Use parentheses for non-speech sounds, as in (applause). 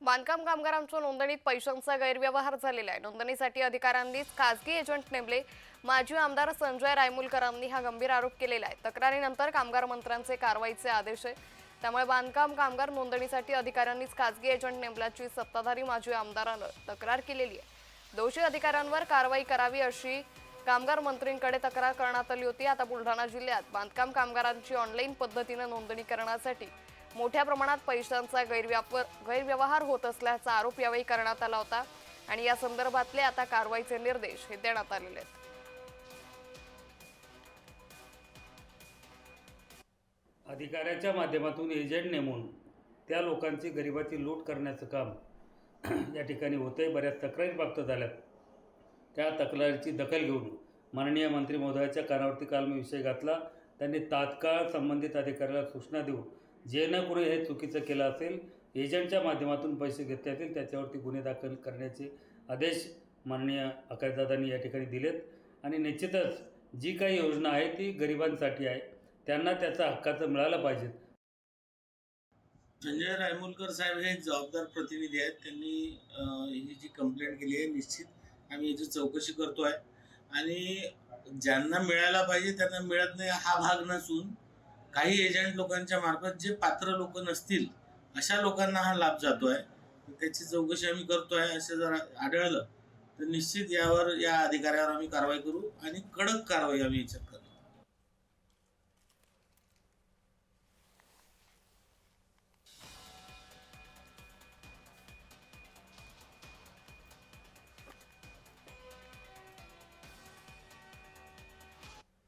बांधकाम कामगारांच्या नोंदणीत पैशांचा गैरव्यवहार झालेला आहे. नोंदणीसाठी अधिकाऱ्यांनीच खासगी एजंट नेमले. माजी आमदार संजय रायमुलकरांनी हा गंभीर आरोप केलेला आहे. तक्रारीनंतर कामगार मंत्र्यांचे कारवाईचे आदेश आहे. त्यामुळे बांधकाम कामगार नोंदणीसाठी अधिकाऱ्यांनीच खासगी एजंट नेमल्याची सत्ताधारी माजी आमदारानं तक्रार केलेली आहे. दोषी अधिकाऱ्यांवर कारवाई करावी अशी कामगार मंत्रींकडे तक्रार करण्यात आली होती. आता बुलढाणा जिल्ह्यात बांधकाम कामगारांची ऑनलाईन पद्धतीनं नोंदणी करण्यासाठी मोठ्या प्रमाणात पैशांचा गैरव्यापार गैरव्यवहार होत असल्याचा आरोप यावेळी करण्यात आला होता आणि या संदर्भातले आता कारवाईचे निर्देश हे देण्यात आलेले आहेत. अधिकाऱ्याच्या माध्यमातून एजंट नेमून त्या लोकांची गरिबाची लूट करण्याचं काम (clears throat) या ठिकाणी होते बऱ्याच तक्रारी प्राप्त झाल्यात. त्या तक्रारीची दखल घेऊन माननीय मंत्री महोदयाच्या कानावरती काल मी विषय घातला. त्यांनी तात्काळ संबंधित अधिकाऱ्याला सूचना देऊन जे न कोणी हे चुकीचं केलं असेल एजंटच्या माध्यमातून पैसे घेतले असतील त्याच्यावरती गुन्हे दाखल करण्याचे आदेश माननीय अकायदादांनी या ठिकाणी दिलेत. आणि निश्चितच जी काही योजना आहे ती गरिबांसाठी आहे. त्यांना त्याचा हक्काचं मिळालं पाहिजे. संजय रायमुलकर साहेब हे जबाबदार प्रतिनिधी आहेत. त्यांनी ही जी कंप्लेंट केली आहे निश्चित आम्ही याची चौकशी करतो आहे आणि ज्यांना मिळायला पाहिजे त्यांना मिळत नाही हा भाग नसून काही एजंट लोकांच्या मार्फत जे पात्र लोक नसतील अशा लोकांना हा लाभ जातो आहे त्याची चौकशी आम्ही करतो आहे असं जर आढळलं तर निश्चित यावर या अधिकाऱ्यावर आम्ही कारवाई करू आणि कडक कारवाई आम्ही याच्यात करतो